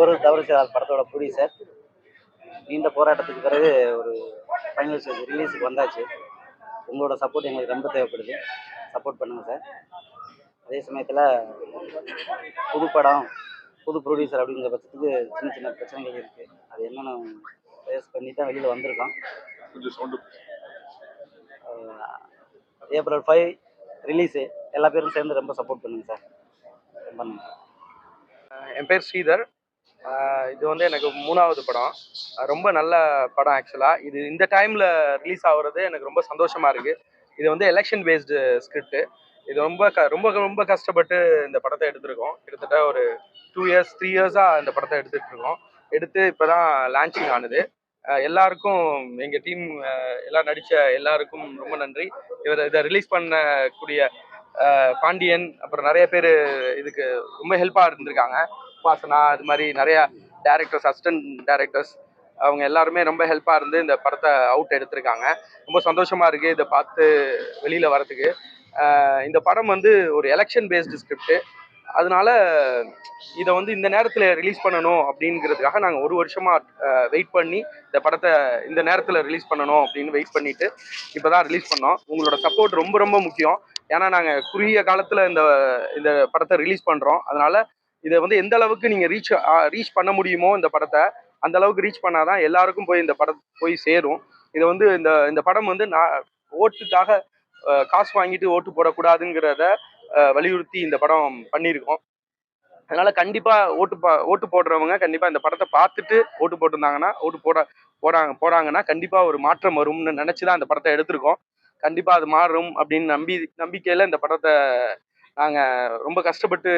ஒரு தவறு செய்தால் படத்தோட ப்ரொடியூசர் நீண்ட போராட்டத்துக்கு பிறகு ஒரு ஃபைனல் ஸ்டேஜ் ரிலீஸுக்கு வந்தாச்சு. உங்களோட சப்போர்ட் எங்களுக்கு ரொம்ப தேவைப்படுது. சப்போர்ட் பண்ணுங்கள் சார் அதே சமயத்தில் புது படம் புது ப்ரொடியூசர் அப்படிங்கிற பட்சத்துக்கு சின்ன சின்ன பிரச்சனைகள் இருக்குது அது என்னென்னு ஃபேஸ் பண்ணி தான் வெளியில் வந்திருக்கோம். ஏப்ரல் ஃபைவ் ரிலீஸு எல்லா பேரும் சேர்ந்து ரொம்ப சப்போர்ட் பண்ணுங்கள் சார் ரொம்ப நன்றி. என் பேர் ஸ்ரீதர். இது வந்து எனக்கு மூணாவது படம். ரொம்ப நல்ல படம் ஆக்சுவலாக இது இந்த டைமில் ரிலீஸ் ஆகுறது எனக்கு ரொம்ப சந்தோஷமாக இருக்குது இது வந்து எலெக்ஷன் பேஸ்டு ஸ்கிரிப்ட் இது ரொம்ப க ரொம்ப ரொம்ப கஷ்டப்பட்டு இந்த படத்தை எடுத்திருக்கோம். கிட்டத்தட்ட ஒரு டூ இயர்ஸ் த்ரீ இயர்ஸாக இந்த படத்தை எடுத்துகிட்டு இருக்கோம் எடுத்து இப்போ தான் லான்ச்சிங் ஆனது எல்லாருக்கும் எங்கள் டீம் எல்லாம் நடித்த எல்லாருக்கும் ரொம்ப நன்றி. இவர் இதை ரிலீஸ் பண்ணக்கூடிய பாண்டியன் அப்புறம் நிறைய பேர் இதுக்கு ரொம்ப ஹெல்ப்பாக இருந்திருக்காங்க. உபாசனா இது மாதிரி நிறைய டேரக்டர்ஸ் அசிஸ்டன்ட் டேரக்டர்ஸ் அவங்க எல்லாருமே ரொம்ப ஹெல்ப்பாக இருந்து இந்த படத்தை அவுட் எடுத்திருக்காங்க. ரொம்ப சந்தோஷமாக இருக்குது இதை பார்த்து வெளியில் வரத்துக்கு இந்த படம் வந்து ஒரு எலெக்ஷன் பேஸ்டு ஸ்கிரிப்ட் அதனால இதை வந்து இந்த நேரத்தில் ரிலீஸ் பண்ணணும் அப்படிங்கிறதுக்காக நாங்கள் ஒரு வருஷமாக வெயிட் பண்ணி இந்த படத்தை இந்த நேரத்தில் ரிலீஸ் பண்ணணும் அப்படின்னு வெயிட் பண்ணிட்டு இப்போ தான் ரிலீஸ் பண்ணோம். உங்களோட சப்போர்ட் ரொம்ப ரொம்ப முக்கியம். ஏன்னா நாங்கள் குறுகிய காலத்தில் இந்த இந்த படத்தை ரிலீஸ் பண்ணுறோம் அதனால இதை வந்து எந்த அளவுக்கு நீங்கள் ரீச் ரீச் பண்ண முடியுமோ இந்த படத்தை அந்த அளவுக்கு ரீச் பண்ணாதான் எல்லாருக்கும் போய் இந்த படம் போய் சேரும். இதை வந்து இந்த இந்த படம் வந்து நான் ஓட்டுக்காக காசு வாங்கிட்டு ஓட்டு போடக்கூடாதுங்கிறத வலியுறுத்தி இந்த படம் பண்ணியிருக்கோம். அதனால கண்டிப்பா ஓட்டு பா ஓட்டு போடுறவங்க கண்டிப்பா இந்த படத்தை பார்த்துட்டு ஓட்டு போட்டிருந்தாங்கன்னா ஓட்டு போட போறாங்க போறாங்கன்னா கண்டிப்பா ஒரு மாற்றம் வரும்னு நினச்சி தான் அந்த படத்தை எடுத்திருக்கோம். கண்டிப்பாக அது மாறும் அப்படின்னு நம்பி நம்பிக்கையில் இந்த படத்தை நாங்கள் ரொம்ப கஷ்டப்பட்டு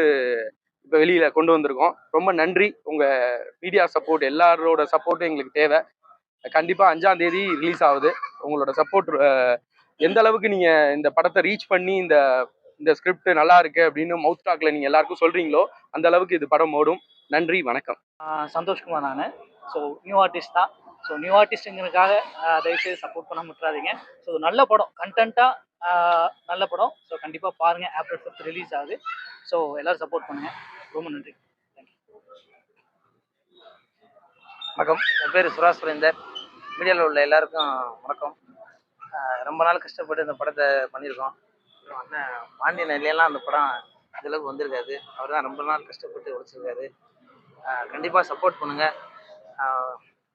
இப்போ வெளியில் கொண்டு வந்திருக்கோம். ரொம்ப நன்றி. உங்கள் மீடியா சப்போர்ட் எல்லாரோட சப்போர்ட்டும் எங்களுக்கு தேவை. கண்டிப்பாக அஞ்சாம் தேதி ரிலீஸ் ஆகுது. உங்களோட சப்போர்ட் எந்த அளவுக்கு நீங்கள் இந்த படத்தை ரீச் பண்ணி இந்த இந்த ஸ்கிரிப்ட் நல்லா இருக்கு அப்படின்னு மவுத் டாக்ல நீங்கள் எல்லாருக்கும் சொல்றீங்களோ அந்த அளவுக்கு இது படம் ஓடும். நன்றி வணக்கம். சந்தோஷ்குமார் நான். ஸோ நியூ ஆர்டிஸ்ட் தான். ஸோ நியூ ஆர்டிஸ்ட்டுங்கிறதுக்காக தயவுசெய்து சப்போர்ட் பண்ண முட்டுறாதீங்க ஸோ நல்ல படம். கண்டென்ட்டாக நல்ல படம். ஸோ கண்டிப்பாக பாருங்கள் ஏப்ரல் ஃபிஃப்த் ரிலீஸ் ஆகுது. ஸோ எல்லோரும் சப்போர்ட் பண்ணுங்கள் ரொம்ப நன்றி. வணக்கம். என் பேர் சுராஜ் சுரேந்தர். மீடியாவில் உள்ள எல்லாருக்கும் வணக்கம். ரொம்ப நாள் கஷ்டப்பட்டு இந்த படத்தை பண்ணியிருக்கோம். அண்ணன் பாண்டியன் இல்லையெல்லாம் அந்த படம் இந்தளவுக்கு வந்திருக்காது. அவர் தான் ரொம்ப நாள் கஷ்டப்பட்டு உழைச்சிருக்காரு கண்டிப்பாக சப்போர்ட் பண்ணுங்கள்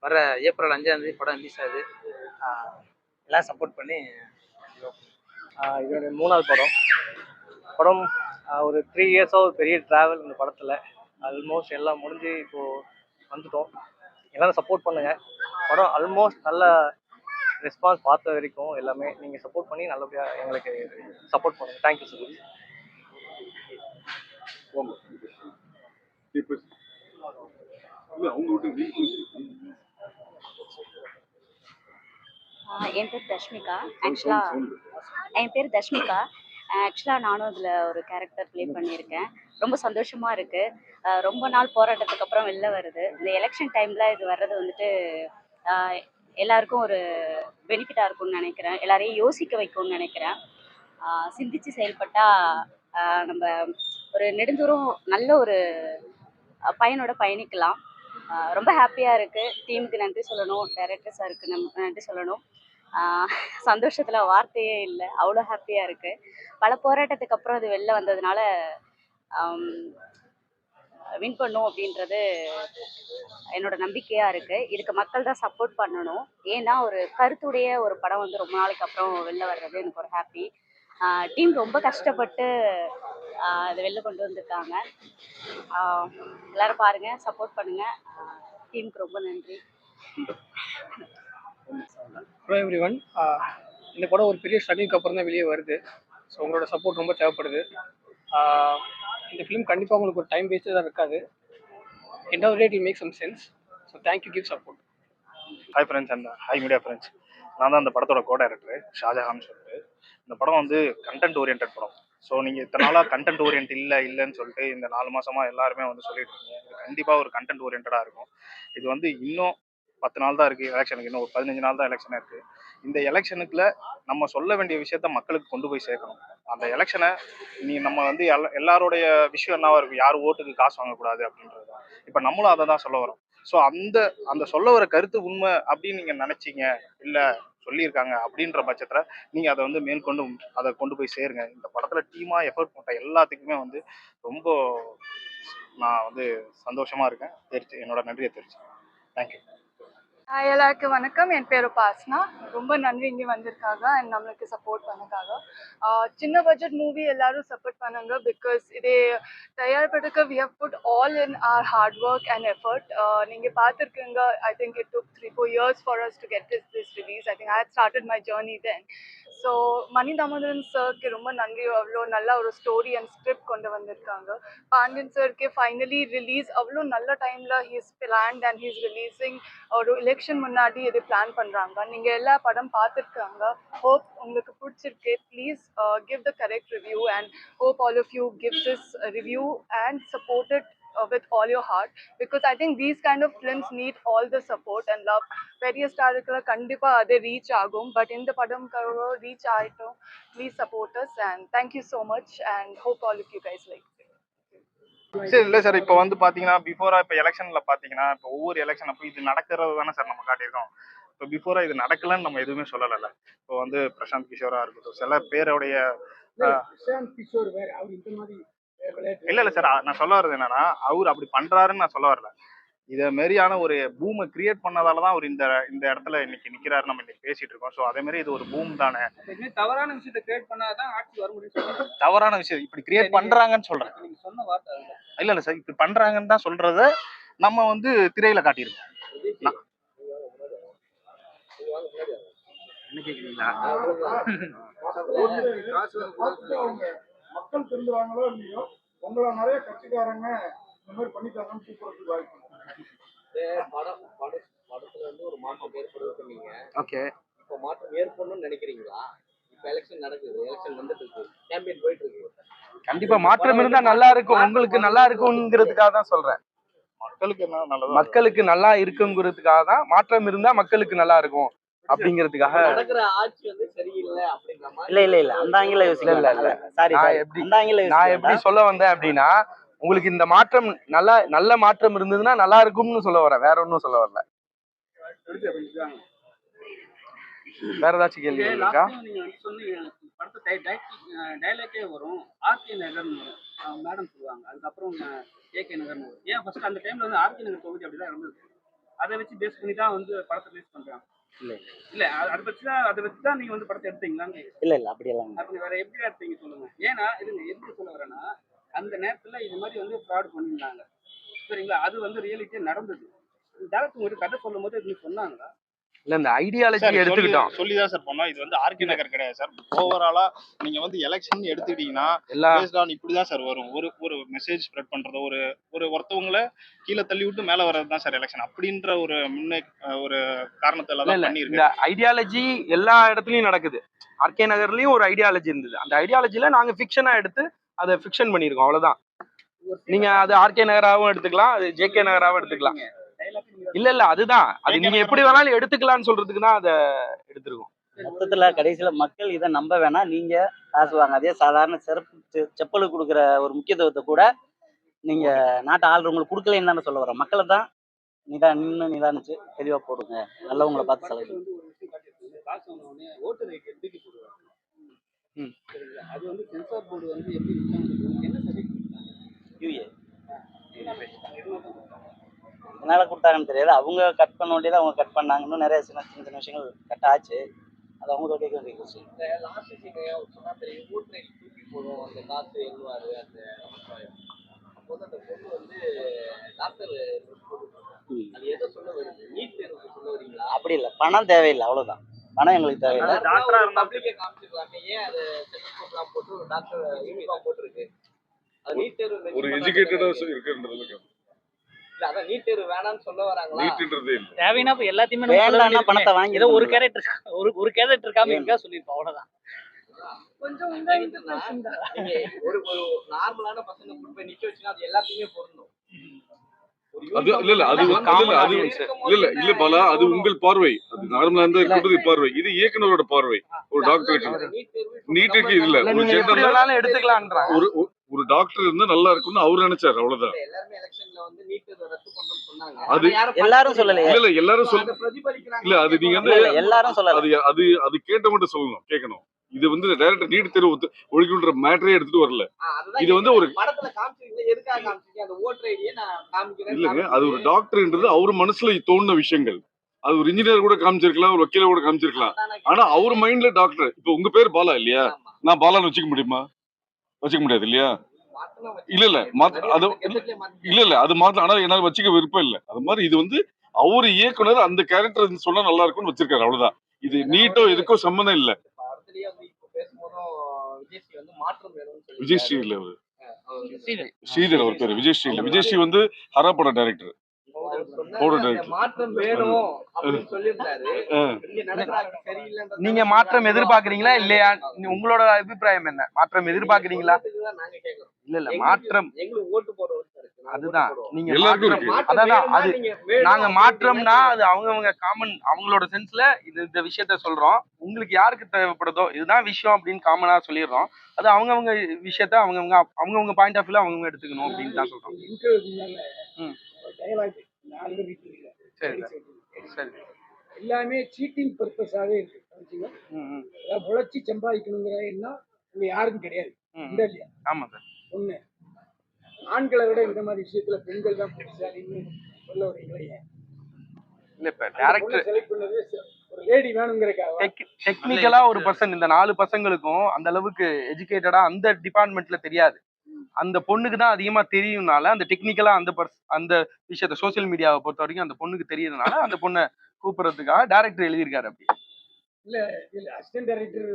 வர ஏப்ரல் அஞ்சாந்தேதி படம் ரிலீஸ் ஆகுது. எல்லாம் சப்போர்ட் பண்ணி இதனுடைய மூணாவது படம். படம் ஒரு த்ரீ இயர்ஸாக ஒரு பெரிய ட்ராவல் இந்த படத்தில். ஆல்மோஸ்ட் எல்லாம் முடிஞ்சு இப்போது வந்துட்டோம். எல்லாரும் சப்போர்ட் பண்ணுங்கள் படம் ஆல்மோஸ்ட் நல்ல ரெஸ்பான்ஸ் பார்த்த வரைக்கும் எல்லாமே நீங்கள் சப்போர்ட் பண்ணி நல்லபடியாக எங்களுக்கு சப்போர்ட் பண்ணுங்கள் தேங்க்யூ சார் மச் இப்போ இல்லை அவங்க விட்டு நீ பேசு. ஆஹ் என் பேர் தஷ்மிகா. ஆக்சுவலாக என் பேர் தஷ்மிகா. ஆக்சுவலாக நானும் அதில் ஒரு கேரக்டர் ப்ளே பண்ணியிருக்கேன். ரொம்ப சந்தோஷமாக இருக்குது ரொம்ப நாள் போராட்டத்துக்கு அப்புறம் வெளில வருது. இந்த எலெக்ஷன் டைமில் இது வர்றது வந்துட்டு எல்லாருக்கும் ஒரு பெனிஃபிட்டாக இருக்கும்னு நினைக்கிறேன். எல்லாரையும் யோசிக்க வைக்கும்னு நினைக்கிறேன். சிந்திச்சு செயல்பட்டால் நம்ம ஒரு நெடுந்தூரம் நல்ல ஒரு பயனோட பயணிக்கலாம். ரொம்ப ஹாப்பியாக இருக்குது டீமுக்கு நன்றி சொல்லணும். டைரக்டர் சாருக்கு நன்றி சொல்லணும். சந்தோஷத்தில் வார்த்தையே இல்லை. அவ்வளோ ஹாப்பியாக இருக்குது பல போராட்டத்துக்கு அப்புறம் அது வெளில வந்ததுனால வின் பண்ணும் அப்படின்றது என்னோட நம்பிக்கையாக இருக்குது இதுக்கு மக்கள் தான் சப்போர்ட் பண்ணணும். ஏன்னா ஒரு கருத்துடைய ஒரு படம் வந்து ரொம்ப நாளைக்கு அப்புறம் வெளில வர்றது எனக்கு ஒரு ஹாப்பி டீம் ரொம்ப கஷ்டப்பட்டு அதை வெளில கொண்டு வந்திருக்காங்க. எல்லோரும் பாருங்கள் சப்போர்ட் பண்ணுங்கள் டீமுக்கு ரொம்ப நன்றி. ஹலோ எவ்ரி ஒன் இந்த படம் ஒரு பெரிய ஸ்ட்ரகிளுக்கு அப்புறம் தான் வெளியே வருது. ஸோ உங்களோட சப்போர்ட் ரொம்ப தேவைப்படுது. இந்த ஃபிலிம் கண்டிப்பாக உங்களுக்கு ஒரு டைம் வேஸ்ட்டு தான் இருக்காது. End of rate will make some sense so thank you give support hi friends and hi media friends நான் தான் அந்த படத்தோட கோ டைரக்டர் ஷாஜஹான் சொல்லிட்டு. இந்த படம் வந்து கண்டென்ட் ஓரியன்ட் படம். ஸோ நீங்கள் இத்தனை நாளாக கண்டென்ட் ஓரியன்ட் இல்லை இல்லைன்னு சொல்லிட்டு இந்த நாலு மாதமாக எல்லாருமே வந்து சொல்லிட்டு இருக்கீங்க. இது கண்டிப்பாக ஒரு கண்டென்ட் ஓரியன்டாக இருக்கும். இது வந்து இன்னும் பத்து நாள் தான் இருக்குது எலெக்ஷனுக்கு இன்னும் ஒரு பதினஞ்சு நாள் தான் எலெக்ஷன் இருக்குது இந்த எலெக்ஷனுக்குள்ள நம்ம சொல்ல வேண்டிய விஷயத்த மக்களுக்கு கொண்டு போய் சேர்க்கணும். அந்த எலெக்ஷனை நீ நம்ம வந்து எல்லா- எல்லாருடைய விஷயம் என்னவா இருக்கும்? யார் ஓட்டுக்கு காசு வாங்கக்கூடாது அப்படின்றது. தான் இப்போ நம்மளும் அதை தான் சொல்ல வரோம். ஸோ அந்த அந்த சொல்ல வர கருத்து உண்மை அப்படின்னு நீங்கள் நினைச்சீங்க இல்லை சொல்லியிருக்காங்க அப்படின்ற பட்சத்தில் நீங்கள் அதை வந்து மேற்கொண்டு அதை கொண்டு போய் சேருங்க. இந்த படத்தில் டீமாக எஃபர்ட் போட்ட எல்லாத்துக்குமே வந்து ரொம்ப நான் வந்து சந்தோஷமாக இருக்கேன். தெரிச்சு என்னோட நன்றியை தெரிச்சு தேங்க்யூ எல்லாருக்கும் வணக்கம். என் பேர் உபாஸ்னா ரொம்ப நன்றி இங்கே வந்திருக்காங்க அண்ட் நம்மளுக்கு சப்போர்ட் பண்ணக்காக சின்ன பட்ஜெட் மூவி எல்லாரும் சப்போர்ட் பண்ணாங்க பிகாஸ் இது தயார்படுக்க we have put all in our hard work and effort நீங்கள் பார்த்துருக்கீங்க I think it took three four years for us to get this this release I think I started my journey then so Mani Damodaran சார்க்கு ரொம்ப நன்றி. அவ்வளோ நல்லா ஒரு story and script கொண்டு வந்திருக்காங்க. Pandian சார்க்கு finally release அவ்வளோ நல்ல டைமில் he's planned and he's releasing ஒரு எலெக்ஷன் முன்னாடி இது பிளான் பண்ணுறாங்க நீங்கள் எல்லா படம் பார்த்துருக்காங்க. ஹோப் உங்களுக்கு பிடிச்சிருக்கு. Please give the correct review and hope all of you give this review and support it with all your heart because I think these kind of films need all the support and love. பெரிய ஸ்டாருக்குள்ள கண்டிப்பாக அது reach ஆகும் but இந்த படம் reach ஆகிட்டோம் please support us and thank you so much and hope all you guys like சரி இல்லை sir இப்போ வந்து பார்த்தீங்கன்னா பிஃபோரா இப்போ எலெக்ஷனில் பார்த்தீங்கன்னா இப்போ ஒவ்வொரு எலெக்ஷன் அப்போ இது நடக்கிறது தானே சார் நம்ம காட்டியிருக்கோம். இப்போ பிஃபோரா இது நடக்கலன்னு நம்ம எதுவுமே சொல்லலைல்ல. இப்போ வந்து பிரசாந்த் கிஷோரா இருக்கட்டும் சில பேருடைய பிரசாந்த் கிஷோர் வேற அவர் இந்த மாதிரி இல்ல இல்ல சார் நான் சொல்ல வர்றது என்னன்னா அவர் அப்படி பண்றாருன்னு நான் சொல்ல வரல. இத மாதிரியான ஒரு பூமை கிரியேட் பண்ணதால தான் அவர் இந்த இந்த இடத்துல இன்னைக்கு நிக்கிறாரு. நம்ம இன்னைக்கு பேசிட்டு இருக்கோம். ஸோ அதே மாதிரி இது ஒரு பூம் தானே. தவறான விஷயத்தை கிரியேட் பண்ணாதான் ஆட்சி வர முடியும். சொல்றாங்க தவறான விஷயம். இப்படி கிரியேட் பண்றாங்கன்னு சொல்றேன். நீங்க சொன்ன வார்த்தை. இல்ல இல்ல சார் இப்படி பண்றாங்கன்னு தான் சொல்றத நம்ம வந்து திரையில காட்டியிருக்கோம். என்ன கேக்குறீங்களா? மக்கள் திருந்துறாங்களோ இல்லையோ உங்களை நிறைய கட்சிக்காரங்க இந்த மாதிரி பண்ணிட்டாங்கன்னு கூப்பிடுறதுக்கு வாய்ப்பு. படம் படம் படத்துல வந்து ஒரு மாற்றம் ஏற்படுது சொன்னீங்க. ஓகே. இப்போ மாற்றம் ஏற்படணும்னு நினைக்கிறீங்களா? இப்போ எலெக்ஷன் நடக்குது எலெக்ஷன் வந்துட்டு இருக்கு கேம்பெயின் போயிட்டு இருக்கு கண்டிப்பா மாற்றம் இருந்தா நல்லா இருக்கும் உங்களுக்கு நல்லா இருக்குங்கிறதுக்காக தான் சொல்றேன். மக்களுக்கு என்ன நல்லதோ மக்களுக்கு நல்லா இருக்குங்கிறதுக்காக தான் மாற்றம் இருந்தா மக்களுக்கு நல்லா இருக்கும். அப்படிங்கிறதுக்காக நடக்கிற ஆட்சி வந்து சரியில்லை அப்படின்ற மாதிரி இல்ல இல்ல இல்ல. அந்த ஆங்கில யோசிக்கல இல்ல, இல்ல. சாரி நான் சாரி எப்படி- அந்த ஆங்கில நான் எப்படி சொல்ல வந்தேன் அப்படின்னா உங்களுக்கு இந்த மாற்றம் நல்லா நல்ல மாற்றம் இருந்ததுன்னா நல்லா இருக்கும்னு சொல்ல வரேன். வேற ஒன்றும் சொல்ல வரல. வேற ஏதாச்சும் கேள்வி இருக்கா டைலாக்கே வரும். ஆர்கே நகர்னு வரும். மேடம் சொல்லுவாங்க. அதுக்கப்புறம் ஏகே நகர்னு வரும். ஏன் ஃபர்ஸ்ட் அந்த டைம்ல வந்து ஆர்கே நகர் தொகுதி அப்படிதான் இருந்தது? அதை வச்சு பேஸ் பண்ணி தான் வந்து படத்தை ரிலீஸ் பண்றாங்க. இல்ல இல்ல. அது- தான் அதை வச்சு தான் நீங்க வந்து படத்தை எடுத்தீங்களான்னு கேக்குறேன். இல்ல இல்ல அப்படி வேற எப்படி எடுத்தீங்க சொல்லுங்க? ஏன்னா இதுங்க எப்படி சொல்ல வரேன்னா அந்த நேரத்துல இது மாதிரி வந்து ஃப்ராட் பண்ணியிருந்தாங்க. சரிங்களா? அது வந்து ரியாலிட்டியா நடந்தது. டேரக்டர் உங்களுக்கு கதை சொல்லும் போது இது சொன்னாங்களா? இல்ல இந்த ஐடியாலஜி எடுத்துக்கிட்டோம். சொல்லி தான் சார் பண்ணோம் இது வந்து ஆர்கே நகர் கிடையாது சார். ஓவராலா நீங்க வந்து எலெக்ஷன் எடுத்துக்கிட்டீங்கன்னா எல்லா பேஸ்ட் ஆன் இப்படிதான் சார் வரும். ஒரு ஒரு மெசேஜ் ஸ்ப்ரெட் பண்றது ஒரு ஒரு ஒருத்தவங்கள கீழே தள்ளி விட்டு மேல வர்றது தான் சார் எலெக்ஷன் அப்படின்ற ஒரு முன்னே ஒரு காரணத்தால இல்ல தான் இல்ல பண்ணியிருக்கு. இந்த ஐடியாலஜி எல்லா இடத்துலயும் நடக்குது. ஆர்கே நகர்லயும் ஒரு ஐடியாலஜி இருந்தது. அந்த ஐடியாலஜில நாங்க ஃபிக்ஷனா எடுத்து அதை ஃபிக்ஷன் பண்ணியிருக்கோம். அவ்வளவுதான். நீங்க அது ஆர்கே நகராவும் எடுத்துக்கலாம் அது ஜேகே நகராவும் எடுத்துக்கலாம். இல்ல இல்ல அதுதான். அது நீங்க எப்படி வேணாலும் எடுத்துக்கலாம்னு சொல்றதுக்கு தான் அதை எடுத்திருக்கோம். மொத்தத்துல கடைசியில மக்கள் இதை நம்ப வேணாம். நீங்க காசு வாங்க அதே சாதாரண செருப்பு செ- செப்பலுக்கு கொடுக்குற ஒரு முக்கியத்துவத்தை கூட நீங்க நாட்டு ஆள்றவங்களுக்கு கொடுக்கலன்னு தானே சொல்ல வரோம் மக்களை தான் நிதான் நின்று நிதானிச்சு தெளிவா போடுங்க. நல்லவங்களை பார்த்து செலவு. அது வந்து சென்சார் போர்டு வந்து எப்படி விட்டாங்க என்ன சர்டிஃபிகேட் யூஏ என்ன பேசிட்டாங்க எதுவும் தான் கொடுத்தாங்க என்னால கொடுத்தாங்கன்னு தெரியாது. அவங்க கட் பண்ண வேண்டியது அவங்க கட் பண்ணாங்க இன்னும் நிறைய சின்ன சின்ன சின்ன விஷயங்கள் கட் ஆச்சு. அது அவங்க கேட்க வேண்டிய அப்படி இல்லை. பணம் தேவையில்லை. அவ்வளவுதான். பணம் எங்களுக்கு தேவையில்லை. ஒரு டாக்டர் யூனிஃபார்ம் போட்டிருக்கு? அது நீட் தேர்வு mention ஒரு பண்ணாம எஜுகேட்டடா இருக்காங்க. தேவைன்னா எல்லாத்தையுமே பணத்தை வாங்கி ஏதோ ஒரு கேரக்டர் ஒரு ஒரு கேரக்டர் காமிக்கா சொல்லிருப்போம் அவ்வளவுதான். கொஞ்சம் ஒரு ஒரு நார்மலான பசங்க நிக்க அது எல்லாத்தையுமே பொருந்தும். ஒரு அது இல்ல இல்ல அது இல்ல அது இல்ல இல்ல இல்ல பாலா அது உங்கள் பார்வை. அது நார்மலா இருந்தா இருக்கிறது பார்வை. இது இயக்குனரோட பார்வை. ஒரு டாக்டர் நீட்டுக்கு இல்ல இல்ல ஒரு ஜென்ரல் ஒரு ஒரு- ஒரு டாக்டர் இருந்தா நல்லா இருக்கும்னு அவர் நினைச்சாரு அவ்வளவுதான். அது எல்லாரும் சொல்லலையே. இல்ல இல்ல எல்லாரும் சொல் பிரதிபலிக்கிறாங்க. இல்ல அது நீங்க வந்து எல்லாரும் சொல்லல. அது அது அது கேட்ட மட்டும் சொல்லணும் கேட்கணும் இது வந்து டைரக்டர் நீட் தேர்வு ஒழிக்கணுன்ற மேட்டரே எடுத்துட்டு வரல. இது வந்து ஒரு இல்லைங்க அது ஒரு டாக்டர்ன்றது அவர் மனசுல தோணுன விஷயங்கள். அது ஒரு இன்ஜினியர் கூட காமிச்சிருக்கலாம் ஒரு வக்கீல கூட காமிச்சிருக்கலாம். ஆனா அவர் மைண்ட்ல டாக்டர் இப்போ உங்க பேர் பாலா இல்லையா? நான் பாலான்னு வச்சுக்க முடியுமா? வச்சுக்க முடியாது இல்லையா? இல்ல இல்ல அது இல்ல இல்ல அது மாத்த ஆனா என்னால வச்சுக்க விருப்பம் இல்ல. அது மாதிரி இது வந்து அவர் இயக்குனர் அந்த கேரக்டர் சொன்னா நல்லா இருக்கும்னு வச்சிருக்காரு அவ்வளவுதான். இது நீட்டோ எதுக்கோ சம்மந்தம் இல்ல. விஜய்ஸ்ரீ வந்து மாற்றம் வேணும்னு சொல்லி விஜய் ஸ்ரீ இல்ல அவரு. ஸ்ரீதர். அவர் பேரு விஜய் ஸ்ரீ இல்ல. விஜய் ஸ்ரீ வந்து ஹரா பட டைரக்டர் நீங்க மாற்றம் எதிர்பார்க்கறீங்களா இல்லையா? உங்களோட அபிப்பிராயம் என்ன? மாற்றம் எதிர்பார்க்கறீங்களா? தான் நாங்க கேக்குறோம். இல்ல இல்ல மாற்றம். அதுதான். நீங்க. அதான் அது நீங்க மாற்றம்னா அது அவங்கவங்க காமன் அவங்களோட சென்ஸ்ல இது இந்த விஷயத்த சொல்றோம். உங்களுக்கு யாருக்கு தேவைப்படுதோ இதுதான் விஷயம் அப்படின்னு காமனா சொல்லிடுறோம். அது அவங்கவங்க விஷயத்த அவங்கவங்க அவங்கவங்க பாயிண்ட் ஆஃப் வியூல அவங்கவங்க எடுத்துக்கணும் அப்படின்னு தான் சொல்றோம். சரி சரி எல்லாமே சீட்டிங் பர்பஸாவே இருக்கு. உழைச்சி சம்பாதிக்கணுங்கிற எண்ணம் யாருக்கும் கிடையாது. ஆமா சார். ஒண்ணு ஆண்களை விட இந்த மாதிரி விஷயத்துல பெண்கள் தான் புத்திசாலின்னு சொல்ல ஏன்? இல்ல இப்ப டேரக்டர் select பண்ணது ஒரு லேடி வேணுங்கிறக்காக டெக்னிக்கலா ஒரு பர்சன் இந்த நாலு பசங்களுக்கும் அந்த அளவுக்கு எஜுகேட்டடா அந்த டிபார்ட்மெண்ட்ல தெரியாது. அந்த பொண்ணுக்கு தான் அதிகமா தெரியும்னால அந்த டெக்னிக்கலா அந்த பர்ஸ் அந்த விஷயத்த சோஷியல் மீடியாவை பொறுத்த வரைக்கும் அந்த பொண்ணுக்கு தெரியறதுனால அந்த பொண்ணை கூப்பிடுறதுக்காக டேரக்டர் எழுதியிருக்காரு அப்படி. இல்ல இல்ல அசிஸ்டன்ட் டைரக்டர்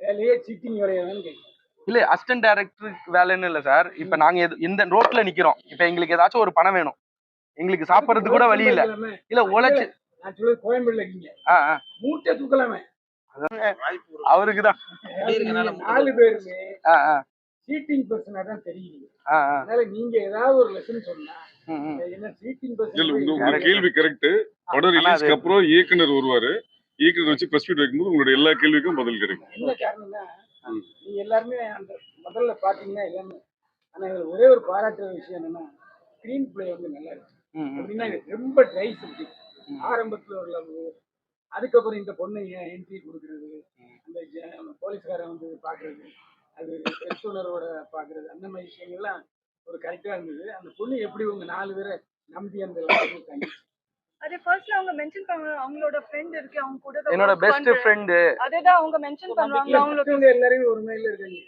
வேலையே சீட்டிங் வேலையாதான்னு கேட்குறேன் இல்ல அசிஸ்டன்ட் டைரக்டருக்கு வேலைன்னு இல்ல சார் இப்ப நாங்க எது- இந்த ரோட்ல நிக்கிறோம். இப்ப எங்களுக்கு ஏதாச்சும் ஒரு பணம் வேணும். எங்களுக்கு சாப்பிடுறதுக்கு கூட வழி இல்ல. இல்ல உழைச்சு கோயம்பேடுல இருக்கீங்க. மூட்டை தூக்கலாமே. அவருக்கு தான் நீங்க நாலு பேருமே சீட்டிங் பர்சனா தான் தெரியுது. அதனால நீங்க ஏதாவது ஒரு லெசன் சொன்னா கேள்வி கரெக்ட் படம் ரிலீஸ்க்கு அப்புறம் இயக்குனர் வருவாரு. இயக்குனர் வச்சு பிரஸ் மீட் வைக்கும்போது உங்களோட எல்லா கேள்விக்கும் பதில் கிடைக்கும். என்ன காரணம்னா ம். நீங்க எல்லாருமே அந்த முதல்ல பாத்தீங்கன்னா எல்லாமே ஆனா இதுல ஒரே ஒரு பாராட்டுற விஷயம் என்னன்னா ஸ்கிரீன் பிளே வந்து நல்லா இருக்கு. அப்படின்னா ரொம்ப ட்ரை சப்ஜெக்ட் ஆரம்பத்துல ஒரு லவ் அதுக்கப்புறம் இந்த பொண்ணு என்ட்ரி கொடுக்கறது? அந்த போலீஸ்காரன் வந்து பாக்குறது. அது பெருசுணர்வோட பாக்குறது. அந்த மாதிரி விஷயங்கள்லாம் ஒரு கரெக்டா இருந்தது. அந்த பொண்ணு எப்படி உங்க நாலு பேரை நம்பி அந்த. அது ஃபர்ஸ்ட்ல அவங்க மென்ஷன் பண்ணுவாங்க அவங்களோட ஃப்ரெண்ட் இருக்கு அவங்க கூட என்னோட பெஸ்ட். ஃப்ரெண்டு அதேதான் அவங்க மென்ஷன் பண்ணுவாங்க. அவங்களுக்கு எல்லாருமே ஒரு மேல இருக்காங்க.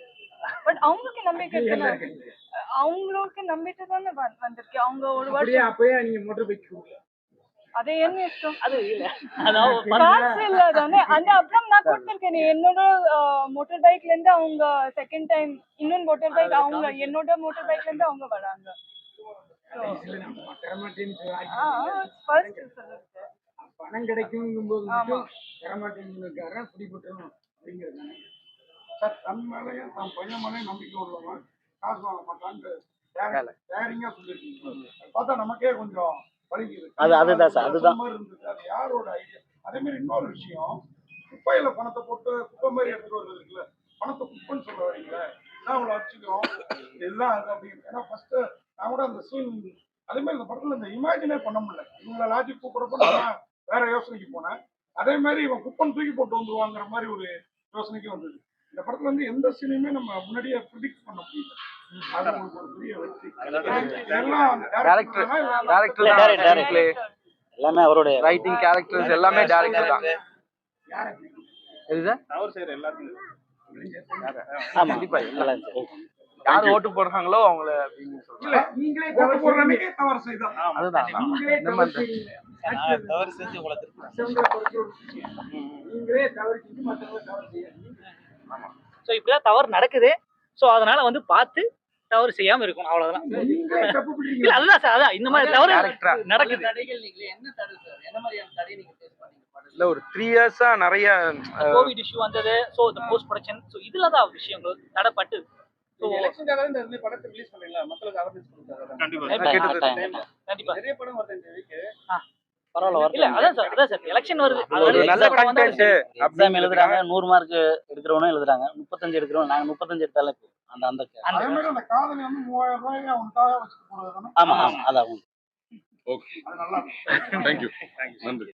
பட் அவங்களுக்கு நம்பிக்கை இருக்காங்க. அவங்களுக்கு நம்பிக்கை தானே வந்திருக்கு. அவங்க ஒரு அப்படியே வருஷம் அப்பயே நீங்க மோட்டர் பைக் அது என்ன இஷ்டம்? அது இல்ல. காசு இல்ல தானே அந்த அப்புறம் நான் கொடுத்திருக்கேன். என்னோட மோட்டார் பைக்ல இருந்து அவங்க செகண்ட் டைம் இன்னொரு மோட்டார் பைக் அவங்க என்னோட மோட்டார் பைக்ல இருந்து அவங்க வராங்க. பணம் கிடைக்கும். போது மட்டும் அப்படிங்கிறது சார் தன் மேலேயும் தன் பையன் மேலேயும் நம்பிக்கை உள்ளவன் காசு வாங்க மாட்டான்னு டேரிங்கா சொல்லியிருக்கீங்க அது பார்த்தா நமக்கே கொஞ்சம் அது- அதுதான் சார், அதுதான். அது யாரோட ஐடியா அதே மாதிரி இன்னொரு விஷயம் குப்பையில பணத்தை போட்டு குப்பை மாதிரி எடுத்துட்டு வர்றது இருக்குல்ல பணத்தை குப்பைன்னு சொல்ல வரீங்களே? நான் அவ்வளோ அடிச்சுக்கிறோம். இதுதான் அது அப்படின்னு ஏன்னா ஃபர்ஸ்ட் நான் கூட அந்த சீன் அதே மாதிரி இந்த படத்துல இந்த இமேஜினே பண்ண முடியல. இவங்க லாஜிக் கூப்பிடுறப்ப நான் வேற யோசனைக்கு போனேன். அதே மாதிரி இவன் குப்பன் தூக்கி போட்டு வந்துருவாங்கிற மாதிரி ஒரு யோசனைக்கு வந்தது. இந்த படத்துல வந்து எந்த சீனையுமே நம்ம முன்னாடியே ப்ரிடிக்ட் பண்ண முடியல. அது உங்களுக்கு ஒரு பெரிய வெற்றி. எல்லாம் எல்லாமே அவருடைய ரைட்டிங் கேரக்டர்ஸ் எல்லாமே டேரக்டர் தான் எது சார்? தவறு செய்யற எல்லாத்தையும் ஆமா கண்டிப்பா. நல்லா இருந்துச்சு. யார் ஓட்டு போடுறாங்களோ அவங்கள ஸோ இப்படிதான் தவறு நடக்குது. ஸோ அதனால வந்து பார்த்து தவறு செய்யாம இருக்கணும். அவ்வளவுதான். இல்ல அதுதான் சார் அதான். இந்த மாதிரி தவறு. நடக்குது? இல்ல ஒரு த்ரீ இயர்ஸா நிறைய கோவிட் இஷ்யூ வந்தது. ஸோ இந்த போஸ்ட் ப்ரொடக்ஷன் ஸோ இதுல தான் விஷயங்கள் தடைப்பட்டு எலெக்ஷனுக்காக இந்த படத்தை ரிலீஸ் பண்ணீங்களா மக்களுக்கு அவேர்னஸ் கொடுத்தாங்க கண்டிப்பா. நான் கேட்டது டைம் கண்டிப்பா. நிறைய படம் வருது இந்த வீக்கு பரவாயில்ல இல்ல வரட்டும் அதான் சார் அதான் சார். எலெக்ஷன் வருது. ஒரு அதாவது நல்ல இந்த படம் வந்தா கண்டென்ட் எக்ஸாம் எழுதுறாங்க நூறு மார்க் எடுக்கிறவனும் எழுதுறாங்க முப்பத்தஞ்சு எடுக்கிறவங்க நாங்க முப்பத்தஞ்சு எடுத்தாலே. அந்த அந்த ஆமா ஆமா அதான் ஓகே அது நல்லா இருக்கு. தேங்க்யூ நன்றி.